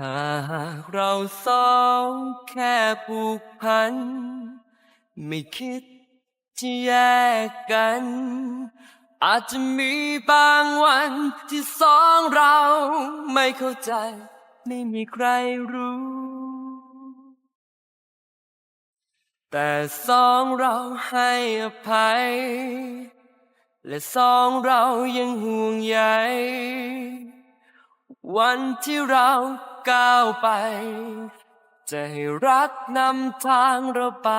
หากเราสองแค่ผูกพัน ไม่คิดจะแยกกัน อาจจะมีบางวันที่สองเราไม่เข้าใจ ไม่มีใครรู้ แต่สองเราให้อภัย และสองเรายังห่วงใยวันที่เรา ก้าวไป จะให้รักนำทางเราไป